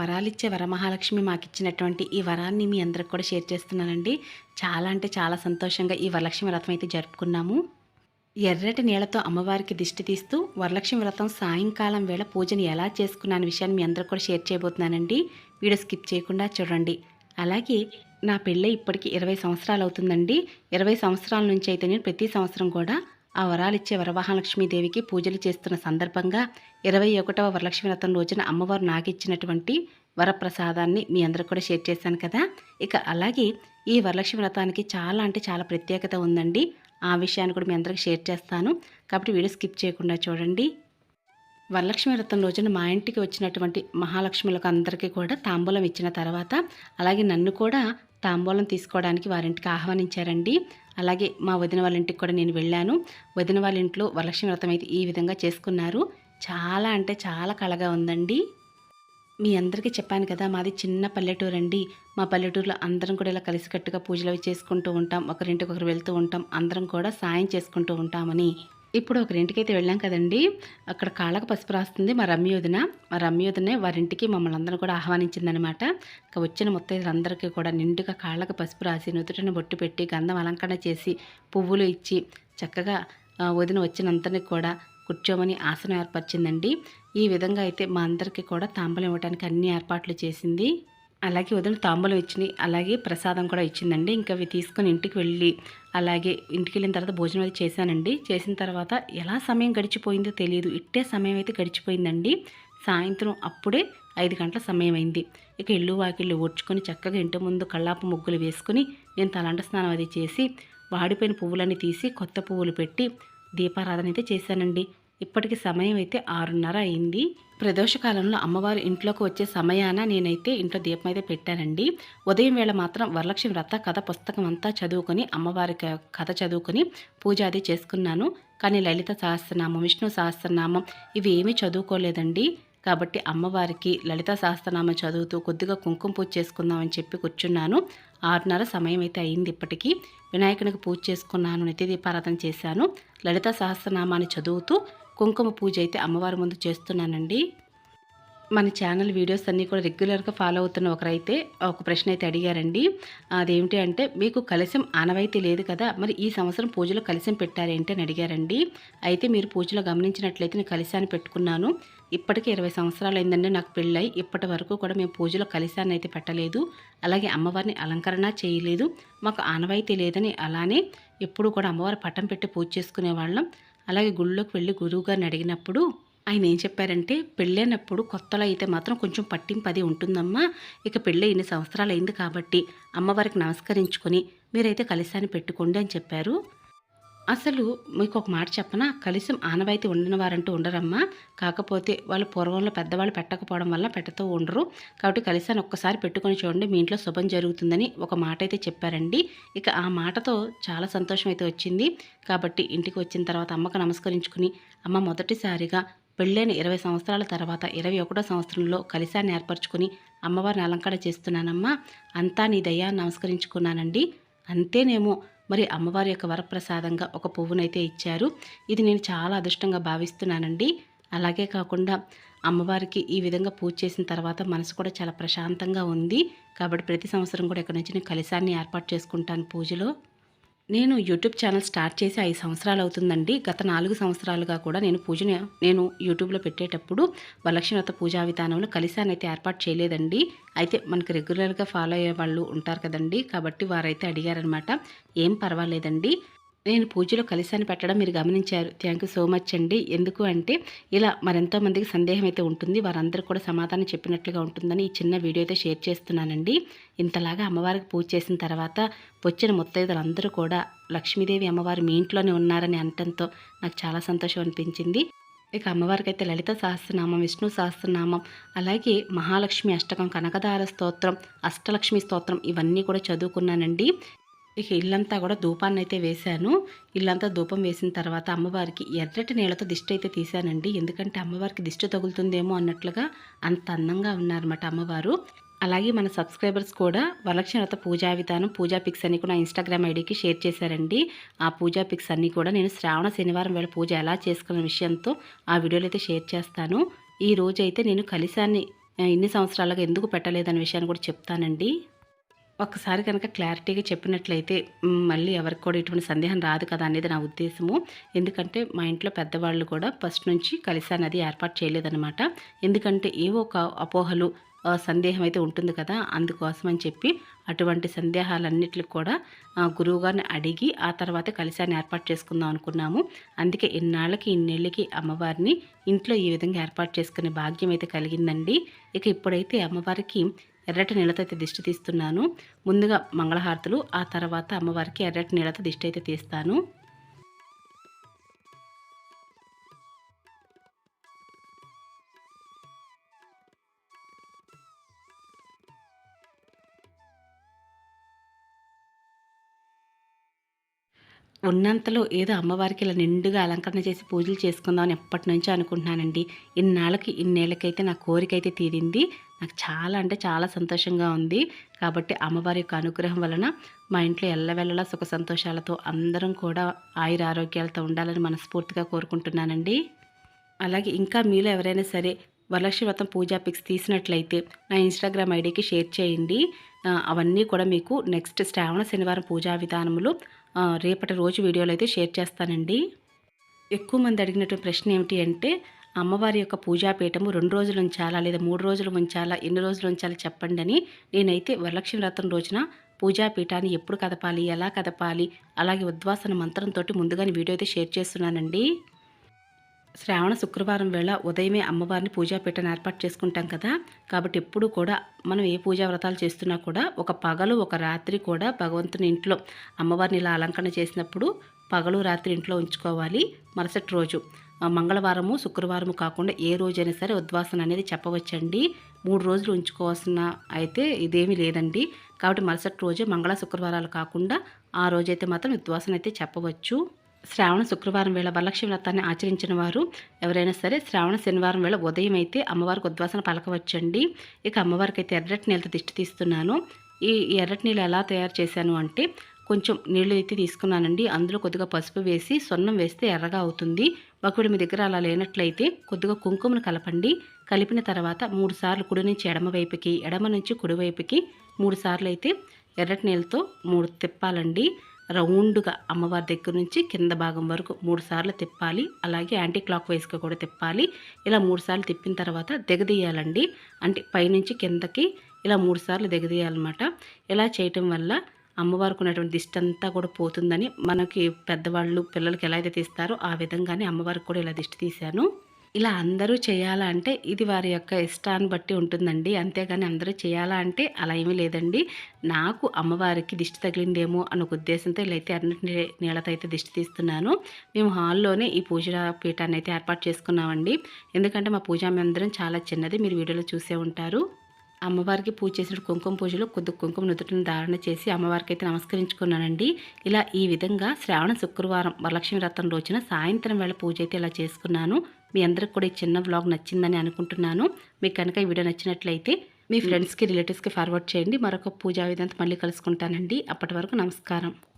వరాలిచ్చే వరమహాలక్ష్మి మాకు ఇచ్చినటువంటి ఈ వరాన్ని మీ అందరికి కూడా షేర్ చేస్తున్నానండి. చాలా అంటే చాలా సంతోషంగా ఈ వరలక్ష్మి వ్రతం అయితే జరుపుకున్నాము. ఎర్రటి నీళ్ళతో అమ్మవారికి దిష్టి తీస్తూ వరలక్ష్మి వ్రతం సాయంకాలం వేళ పూజను ఎలా చేసుకున్నాను విషయాన్ని మీ అందరికి కూడా షేర్ చేయబోతున్నానండి. వీడియో స్కిప్ చేయకుండా చూడండి. అలాగే నా పెళ్ళి ఇప్పటికి ఇరవై సంవత్సరాలు అవుతుందండి. ఇరవై సంవత్సరాల నుంచి అయితే నేను ప్రతి సంవత్సరం కూడా ఆ వరాలిచ్చే వరమహాలక్ష్మీదేవికి పూజలు చేస్తున్న సందర్భంగా ఇరవై ఒకటవ వరలక్ష్మి వ్రతం రోజున అమ్మవారు నాకు ఇచ్చినటువంటి వరప్రసాదాన్ని మీ అందరికి కూడా షేర్ చేశాను కదా. ఇక అలాగే ఈ వరలక్ష్మి వ్రతానికి చాలా అంటే చాలా ప్రత్యేకత ఉందండి. ఆ విషయాన్ని కూడా మీ అందరికి షేర్ చేస్తాను. కాబట్టి వీడియో స్కిప్ చేయకుండా చూడండి. వరలక్ష్మి వ్రతం రోజున మా ఇంటికి వచ్చినటువంటి మహాలక్ష్ములకు అందరికీ కూడా తాంబూలం ఇచ్చిన తర్వాత అలాగే నన్ను కూడా తాంబూలం తీసుకోవడానికి వారింటికి ఆహ్వానించారండి. అలాగే మా వదిన వాళ్ళ ఇంటికి కూడా నేను వెళ్ళాను. వదిన వాళ్ళ ఇంట్లో వరలక్ష్మి వ్రతం అయితే ఈ విధంగా చేసుకున్నారు. చాలా అంటే చాలా కళగా ఉందండి. మీ అందరికీ చెప్పాను కదా మాది చిన్న పల్లెటూరు అండి మా పల్లెటూరులో అందరం కూడా ఇలా కలిసికట్టుగా పూజలు అవి చేసుకుంటూ ఉంటాం. ఒకరింటికి ఒకరు వెళ్తూ ఉంటాం. అందరం కూడా సాయం చేసుకుంటూ ఉంటామని. ఇప్పుడు ఒకరింటికి అయితే వెళ్ళాం కదండి. అక్కడ కాళ్ళకు పసుపు రాస్తుంది. మా రమ్యోధన మా రమ్యోధనే వారింటికి మమ్మల్ని అందరూ కూడా ఆహ్వానించిందనమాట ఇక వచ్చిన అందరికీ కూడా నిండుగా కాళ్ళకు పసుపు రాసి నుదుటిని బొట్టు పెట్టి గంధం అలంకరణ చేసి పువ్వులు ఇచ్చి చక్కగా వదిన వచ్చినంతని కూడా కూర్చోమని ఆసనం ఏర్పరిచిందండి. ఈ విధంగా అయితే మా అందరికీ కూడా తాంబూలం ఇవ్వడానికి అన్ని ఏర్పాట్లు చేసింది. అలాగే వదిన తాంబూలం ఇచ్చింది అలాగే ప్రసాదం కూడా ఇచ్చిందండి. ఇంకా అవి తీసుకొని ఇంటికి వెళ్ళి అలాగే ఇంటికి వెళ్ళిన తర్వాత భోజనం అయితే చేశానండి. చేసిన తర్వాత ఎలా సమయం గడిచిపోయిందో తెలియదు ఇట్టే సమయం అయితే గడిచిపోయిందండి. సాయంత్రం అప్పుడే ఐదు గంటల సమయం అయింది ఇక ఇల్లు వాకిళ్ళు ఓడ్చుకొని చక్కగా ఇంటి ముందు కళ్ళాపు ముగ్గులు వేసుకుని నేను తలంట స్నానం అది చేసి వాడిపోయిన పువ్వులన్నీ తీసి కొత్త పువ్వులు పెట్టి దీపారాధన అయితే చేశానండి. ఇప్పటికి సమయం అయితే ఆరున్నర అయింది. ప్రదోష కాలంలో అమ్మవారు ఇంట్లోకి వచ్చే సమయాన నేనైతే ఇంట్లో దీపం అయితే పెట్టానండి. ఉదయం వేళ మాత్రం వరలక్ష్మి వ్రత కథ పుస్తకం అంతా చదువుకొని అమ్మవారి కథ చదువుకొని పూజ అది చేసుకున్నాను. కానీ లలిత సహస్రనామం విష్ణు సహస్రనామం ఇవి ఏమీ చదువుకోలేదండి. కాబట్టి అమ్మవారికి లలిత సహస్రనామం చదువుతూ కొద్దిగా కుంకుమ పూజ చేసుకుందామని చెప్పి కూర్చున్నాను. ఆరున్నర సమయం అయితే అయింది ఇప్పటికీ. వినాయకునికి పూజ చేసుకున్నాను నిత్య దీపారాధన చేశాను. లలిత సహస్రనామాన్ని చదువుతూ కుంకుమ పూజ అయితే అమ్మవారి ముందు చేస్తున్నానండి. మన ఛానల్ వీడియోస్ అన్నీ కూడా రెగ్యులర్గా ఫాలో అవుతున్న ఒకరైతే ఒక ప్రశ్న అయితే అడిగారండి. అదేమిటి అంటే మీకు కలశం ఆనవాయితీ లేదు కదా మరి ఈ సంవత్సరం పూజలో కలశం పెట్టారేంటి అని అడిగారండి. అయితే మీరు పూజలో గమనించినట్లయితే నేను కలశాన్ని పెట్టుకున్నాను. ఇప్పటికే ఇరవై సంవత్సరాలు అయిందండి నాకు పెళ్ళై. ఇప్పటి వరకు కూడా మేము పూజలో కలశాన్ని అయితే పెట్టలేదు. అలాగే అమ్మవారిని అలంకరణ చేయలేదు. మాకు ఆనవాయితీ లేదని అలానే ఎప్పుడు కూడా అమ్మవారి పట్టం పెట్టి పూజ చేసుకునే వాళ్ళం. అలాగే గుళ్ళోకి వెళ్ళి గురువుగారిని అడిగినప్పుడు ఆయన ఏం చెప్పారంటే పెళ్ళైనప్పుడు కొత్తలో అయితే మాత్రం కొంచెం పట్టింపు అది ఉంటుందమ్మా. ఇక పెళ్ళి ఇన్ని సంవత్సరాలు అయింది కాబట్టి అమ్మవారికి నమస్కరించుకొని మీరైతే కలిశాన్ని పెట్టుకోండి అని చెప్పారు. అసలు మీకు ఒక మాట చెప్పనా? కలిసం ఆనవాయితీ ఉండిన వారంటూ ఉండరమ్మా. కాకపోతే వాళ్ళు పూర్వంలో పెద్దవాళ్ళు పెట్టకపోవడం వల్ల పెట్టతూ ఉండరు. కాబట్టి కలిసాన్ని ఒక్కసారి పెట్టుకొని చూడండి మీ ఇంట్లో శుభం జరుగుతుందని ఒక మాట అయితే చెప్పారండి. ఇక ఆ మాటతో చాలా సంతోషం అయితే వచ్చింది. కాబట్టి ఇంటికి వచ్చిన తర్వాత అమ్మకు నమస్కరించుకుని అమ్మ మొదటిసారిగా పెళ్ళైన ఇరవై సంవత్సరాల తర్వాత ఇరవై ఒకటో సంవత్సరంలో కలిశాన్ని ఏర్పరచుకుని అమ్మవారిని అలంకరణ చేస్తున్నానమ్మా. అంతా నీ దయ్యా నమస్కరించుకున్నానండి. అంతేనేమో మరి అమ్మవారి యొక్క వరప్రసాదంగా ఒక పువ్వునైతే ఇచ్చారు. ఇది నేను చాలా అదృష్టంగా భావిస్తున్నానండి. అలాగే కాకుండా అమ్మవారికి ఈ విధంగా పూజ చేసిన తర్వాత మనసు కూడా చాలా ప్రశాంతంగా ఉంది. కాబట్టి ప్రతి సంవత్సరం కూడా ఇక్కడ నుంచి నేను కలిశాన్ని ఏర్పాటు చేసుకుంటాను పూజలో. నేను యూట్యూబ్ ఛానల్ స్టార్ట్ చేసి ఐదు సంవత్సరాలు అవుతుందండి. గత నాలుగు సంవత్సరాలుగా కూడా నేను పూజని నేను యూట్యూబ్లో పెట్టేటప్పుడు వరలక్ష్మీవ్రత పూజా విధానంలో కలిశాన్ని అయితే ఏర్పాటు చేయలేదండి. అయితే మనకి రెగ్యులర్గా ఫాలో అయ్యే వాళ్ళు ఉంటారు కదండి. కాబట్టి వారైతే అడిగారనమాట. ఏం పర్వాలేదండి. నేను పూజలో కలిశాన్ని పెట్టడం మీరు గమనించారు. థ్యాంక్ యూ సో మచ్ అండి. ఎందుకు అంటే ఇలా మరెంతో మందికి సందేహం అయితే ఉంటుంది. వారందరూ కూడా సమాధానం చెప్పినట్లుగా ఉంటుందని ఈ చిన్న వీడియో అయితే షేర్ చేస్తున్నానండి. ఇంతలాగా అమ్మవారికి పూజ చేసిన తర్వాత వచ్చిన ముత్తైదులందరూ కూడా లక్ష్మీదేవి అమ్మవారు మీ ఇంట్లోనే ఉన్నారని అనటంతో నాకు చాలా సంతోషం అనిపించింది. ఇక అమ్మవారికి అయితే లలిత సహస్రనామం విష్ణు సహస్రనామం అలాగే మహాలక్ష్మి అష్టకం కనకదార స్తోత్రం అష్టలక్ష్మి స్తోత్రం ఇవన్నీ కూడా చదువుకున్నానండి. ఇక ఇల్లంతా కూడా ధూపాన్ని అయితే వేశాను. ఇల్లంతా ధూపం వేసిన తర్వాత అమ్మవారికి ఎర్రటి నీళ్ళతో దిష్టి అయితే తీశానండి. ఎందుకంటే అమ్మవారికి దిష్టి తగులుతుందేమో అన్నట్లుగా అంత అందంగా ఉన్నారన్నమాట అమ్మవారు. అలాగే మన సబ్స్క్రైబర్స్ కూడా వరలక్ష్మి వ్రత పూజా విధానం పూజా పిక్స్ అన్ని కూడా ఇన్స్టాగ్రామ్ ఐడికి షేర్ చేశారండి. ఆ పూజా పిక్స్ అన్నీ కూడా నేను శ్రావణ శనివారం వేళ పూజ ఎలా చేసుకున్న విషయంతో ఆ వీడియోలు అయితే షేర్ చేస్తాను. ఈ రోజైతే అయితే నేను కలిశాన్ని ఇన్ని సంవత్సరాలుగా ఎందుకు పెట్టలేదనే విషయాన్ని కూడా చెప్తానండి. ఒక్కసారి కనుక క్లారిటీగా చెప్పినట్లయితే మళ్ళీ ఎవరికి కూడా ఇటువంటి సందేహం రాదు కదా అనేది నా ఉద్దేశము. ఎందుకంటే మా ఇంట్లో పెద్దవాళ్ళు కూడా ఫస్ట్ నుంచి కలిసి అనేది ఏర్పాటు చేయలేదన్నమాట. ఎందుకంటే ఏవో ఒక అపోహలు సందేహం అయితే ఉంటుంది కదా అందుకోసం అని చెప్పి అటువంటి సందేహాలన్నిటికి కూడా గురువుగారిని అడిగి ఆ తర్వాత కలిసాన్ని ఏర్పాటు చేసుకుందాం అనుకున్నాము. అందుకే ఇన్నాళ్ళకి ఇన్నేళ్ళకి అమ్మవారిని ఇంట్లో ఈ విధంగా ఏర్పాటు చేసుకునే భాగ్యం అయితే కలిగిందండి. ఇక ఇప్పుడైతే అమ్మవారికి ఎర్రటి నీళ్ళతో అయితే దిష్టి తీస్తున్నాను. ముందుగా మంగళహారతులు ఆ తర్వాత అమ్మవారికి ఎర్రటి నీళ్ళతో దిష్టి అయితే తీస్తాను. ఉన్నంతలో ఏదో అమ్మవారికి ఇలా నిండుగా అలంకరణ చేసి పూజలు చేసుకుందామని ఎప్పటి నుంచో అనుకుంటున్నానండి. ఇన్నాళ్ళకి ఇన్నేళ్ళకైతే నా కోరిక అయితే తీరింది. నాకు చాలా అంటే చాలా సంతోషంగా ఉంది. కాబట్టి అమ్మవారి యొక్క అనుగ్రహం వలన మా ఇంట్లో ఎల్లవెల్లలా సుఖ సంతోషాలతో అందరం కూడా ఆయుర ఆరోగ్యాలతో ఉండాలని మనస్ఫూర్తిగా కోరుకుంటున్నానండి. అలాగే ఇంకా మీలో ఎవరైనా సరే వరలక్ష్మి వ్రతం పూజా పిక్స్ తీసినట్లయితే నా ఇన్స్టాగ్రామ్ ఐడికి షేర్ చేయండి. అవన్నీ కూడా మీకు నెక్స్ట్ శ్రావణ శనివారం పూజా విధానములు రేపటి రోజు వీడియోలో అయితే షేర్ చేస్తానండి. ఎక్కువ మంది అడిగినటువంటి ప్రశ్న ఏమిటి అంటే అమ్మవారి యొక్క పూజాపీఠము రెండు రోజులు ఉంచాలా లేదా మూడు రోజులు ఉంచాలా ఎన్ని రోజులు ఉంచాలా చెప్పండి అని నేనైతే వరలక్ష్మి వ్రతం రోజున పూజాపీఠాన్ని ఎప్పుడు కదపాలి ఎలా కదపాలి అలాగే ఉద్వాసన మంత్రంతో ముందుగానే వీడియో అయితే షేర్ చేస్తున్నానండి. శ్రావణ శుక్రవారం వేళ ఉదయమే అమ్మవారిని పూజాపీఠాన్ని ఏర్పాటు చేసుకుంటాం కదా కాబట్టి ఎప్పుడు కూడా మనం ఏ పూజా వ్రతాలు చేస్తున్నా కూడా ఒక పగలు ఒక రాత్రి కూడా భగవంతుని ఇంట్లో అమ్మవారిని ఇలా అలంకరణ చేసినప్పుడు పగలు రాత్రి ఇంట్లో ఉంచుకోవాలి. మరుసటి రోజు మంగళవారము శుక్రవారము కాకుండా ఏ రోజైనా సరే ఉద్వాసన అనేది చెప్పవచ్చండి. మూడు రోజులు ఉంచుకోవాల్సిన అయితే ఇదేమీ లేదండి. కాబట్టి మరుసటి రోజు మంగళ శుక్రవారాలు కాకుండా ఆ రోజైతే మాత్రం ఉద్వాసన అయితే చెప్పవచ్చు. శ్రావణ శుక్రవారం వేళ వరలక్ష్మి వ్రతాన్ని ఆచరించిన వారు ఎవరైనా సరే శ్రావణ శనివారం వేళ ఉదయం అయితే అమ్మవారికి ఉద్వాసన పలకవచ్చండి. ఇక అమ్మవారికి అయితే ఎర్రటి నీళ్ళతో దిష్టి తీస్తున్నాను. ఈ ఈ ఎర్రటి నీళ్ళు ఎలా తయారు చేశాను అంటే కొంచెం నీళ్ళు అయితే తీసుకున్నానండి. అందులో కొద్దిగా పసుపు వేసి సొన్నం వేస్తే ఎర్రగా అవుతుంది. ఒకవేళ మీ దగ్గర అలా లేనట్లయితే కొద్దిగా కుంకుమను కలపండి. కలిపిన తర్వాత మూడు సార్లు కుడి నుంచి ఎడమ వైపుకి ఎడమ నుంచి కుడివైపుకి మూడు సార్లు అయితే ఎర్రటి నీళ్ళతో మూడు తిప్పాలండి. రౌండ్గా అమ్మవారి దగ్గర నుంచి కింద భాగం వరకు మూడు సార్లు తిప్పాలి. అలాగే యాంటీ క్లాక్ వైజ్గా కూడా తిప్పాలి. ఇలా మూడు సార్లు తిప్పిన తర్వాత దిగదీయాలండి. అంటే పైనుంచి కిందకి ఇలా మూడు సార్లు దిగదీయాలన్నమాట. ఇలా చేయటం వల్ల అమ్మవారికి ఉన్నటువంటి దిష్టి అంతా కూడా పోతుందని మనకి పెద్దవాళ్ళు పిల్లలకి ఎలా అయితే తీస్తారో ఆ విధంగానే అమ్మవారికి కూడా ఇలా దిష్టి తీశాను. ఇలా అందరూ చేయాలా అంటే ఇది వారి యొక్క ఇష్టాన్ని బట్టి ఉంటుందండి. అంతేగాని అందరూ చేయాలా అంటే అలా ఏమీ లేదండి. నాకు అమ్మవారికి దిష్టి తగిలిందేమో అన్న ఒక ఉద్దేశంతో ఇలా అయితే అన్నిటి నీళ్ళతో అయితే దిష్టి తీస్తున్నాను. మేము హాల్లోనే ఈ పూజా పీఠాన్ని అయితే ఏర్పాటు చేసుకున్నామండి. ఎందుకంటే మా పూజా మందిరం చాలా చిన్నది మీరు వీడియోలో చూసే ఉంటారు. అమ్మవారికి పూజ చేసిన కుంకుమ పూజలో కొద్ది కుంకుమ నుదుటిని ధారణ చేసి అమ్మవారికి అయితే నమస్కరించుకున్నానండి. ఇలా ఈ విధంగా శ్రావణ శుక్రవారం వరలక్ష్మి రథం రోజున సాయంత్రం వేళ పూజ అయితే ఇలా చేసుకున్నాను. మీ అందరికి కూడా ఈ చిన్న వ్లాగ్ నచ్చిందని అనుకుంటున్నాను. మీకు కనుక ఈ వీడియో నచ్చినట్లయితే మీ ఫ్రెండ్స్కి రిలేటివ్స్కి ఫార్వర్డ్ చేయండి. మరొక పూజా విధాంతం మళ్ళీ కలుసుకుంటానండి. అప్పటి వరకు నమస్కారం.